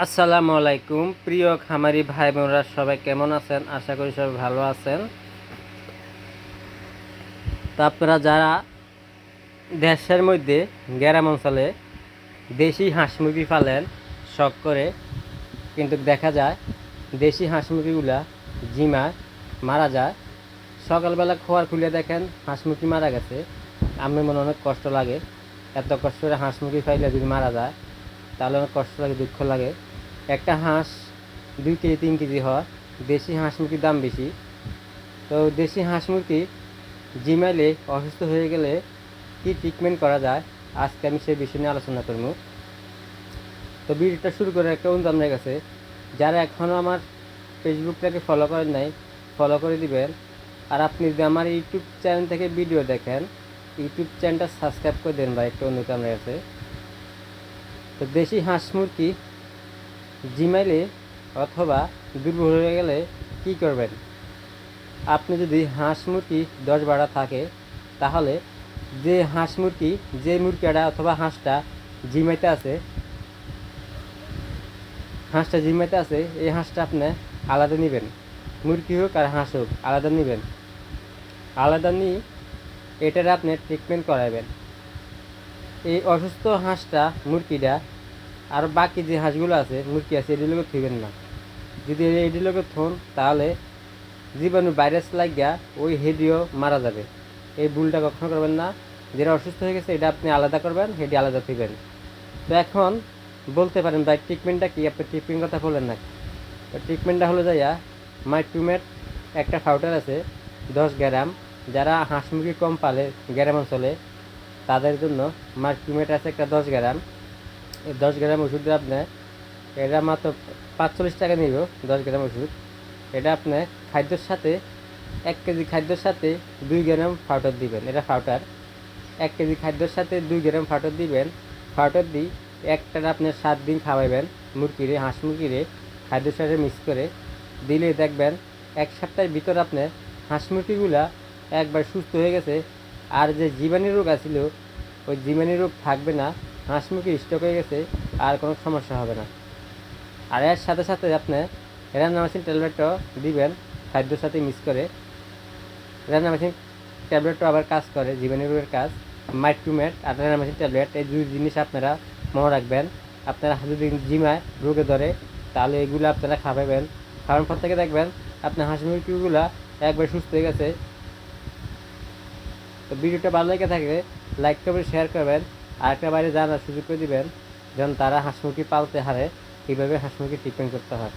আসসালামু আলাইকুম। প্রিয় খামারি ভাই বোনরা, সবাই কেমন আছেন? আশা করি সবাই ভালো আছেন। তা আপনারা যারা দেশের মধ্যে গ্রাম অঞ্চলে দেশি হাঁস মুরগি পালেন, শখ করে, কিন্তু দেখা যায় দেশি হাঁস মুরগিগুলা জিমায়, মারা যায়। সকালবেলা খোয়ার খুলে দেখেন হাঁস মুরগি মারা গেছে। আমি মনে অনেক কষ্ট লাগে। এত কষ্ট করে হাঁস মুরগি খাইলে যদি মারা যায় তাহলে অনেক কষ্ট লাগে, দুঃখ লাগে। একটা হাঁস দুই কেজি, তিন কেজি হয়। দেশি হাঁস মুরগির দাম বেশি। তো দেশি হাঁস মুরগি জিমাইলে অসুস্থ হয়ে গেলে কি ট্রিটমেন্ট করা যায়? আজকে আমি সেই বিষয় নিয়ে আলোচনা করব। তো ভিডিওটা শুরু করে একটা অনুরোধ আপনার কাছে যারা এখনও আমার ফেসবুকটাকে ফলো করেন নাই ফলো করে দিবেন। আর আপনি যদি আমার ইউটিউব চ্যানেল থেকে ভিডিও দেখেন ইউটিউব চ্যানেলটা সাবস্ক্রাইব করে দেন ভাই, একটু অনুরোধ আপনার কাছে। তো দেশি হাঁস মুরগি জিমাইলে অথবা দুর্বল হয়ে গেলে কি করবেন? আপনি যদি হাঁস মুরগি দশ বারোটা থাকে, তাহলে যে হাঁস মুরগি, যে মুরগিটা অথবা হাঁসটা জিমাইতে আছে, হাঁসটা জিমাইতে আছে, এই হাঁসটা আপনি আলাদা নেবেন। মুরগি হোক আর হাঁস হোক, আলাদা নেবেন। আলাদা নিয়ে এটার আপনি ট্রিটমেন্ট করাবেন এই অসুস্থ হাঁসটা, মুরগিটা, আর বাকি যে হাঁসগুলো আছে, মুরগি আছে এগুলোকে থইবেন না। যদি এগুলোকে থন, তাহলে জীবাণু ভাইরাস লাগিয়া ওই হেডিও মারা যাবে। এই ভুলটা কখনো করবেন না। যেটা অসুস্থ হয়ে গেছে, এটা আপনি আলাদা করবেন, হেডি আলাদা থইবেন। তো এখন বলতে পারেন, ভাই ট্রিটমেন্টটা কি? আপনি ট্রিটমেন্ট কথা বললেন না। ট্রিটমেন্টটা হলো যাইয়া মাইট্রুমেট একটা পাউডার আছে, দশ গ্রাম। যারা হাঁস মুরগি কম পালে, গ্রাম অঞ্চলে তাদের জন্য মাইট্রুমেট আছে একটা দশ গ্রাম। এই দশ গ্রাম ওষুধ আপনি এটা মাত্র পাঁচচল্লিশ টাকা নিব, দশ গ্রাম ওষুধ। এটা আপনি খাদ্যর সাথে, এক কেজি খাদ্যর সাথে দুই গ্রাম ফাউটার দিবেন। এটা ফাউটার এক কেজি খাদ্যর সাথে দুই গ্রাম ফাউটার দিবেন। ফাউটার দিই একটা আপনি সাত দিন খাওয়াইবেন মুরগিরে, হাঁস মুরগিরে, খাদ্যের সাথে মিক্স করে। দিলে দেখবেন এক সপ্তাহের ভিতর আপনার হাঁস মুরগিগুলা একবার সুস্থ হয়ে গেছে। আর যে জীবাণু রোগ আছিল ওই জীবাণু রোগ থাকবে না হাঁস মুরগি স্টক হয়ে গেছে, আর কোনো সমস্যা হবে না। আর এর সাথে সাথে আপনি রান্না মেশিন ট্যাবলেটও দিবেন, খাদ্যর সাথে মিক্স করে। রান্না মেশিন ট্যাবলেটও আবার কাজ করে জীবাণু রোগের কাজ। মাইট্রুমেট আর রান্না মেশিন ট্যাবলেট, এই দুই জিনিস আপনারা মনে রাখবেন। আপনারা যদি জিমায় রোগে ধরে, তাহলে এগুলো আপনারা খাওয়াবেন খাওয়ানোর পর থেকে দেখবেন আপনার হাঁস মুরগিগুলো একবার সুস্থ হয়ে গেছে। তো ভিডিওটা ভালো লেগে থাকলে লাইক করবেন শেয়ার করবেন। আর একটা বাইরে জানার সুযোগ করে দিবেন, যেন তারা হাঁসমুখি পালতে হারে, এইভাবে হাঁসমুখি ট্রিটমেন্ট করতে হয়।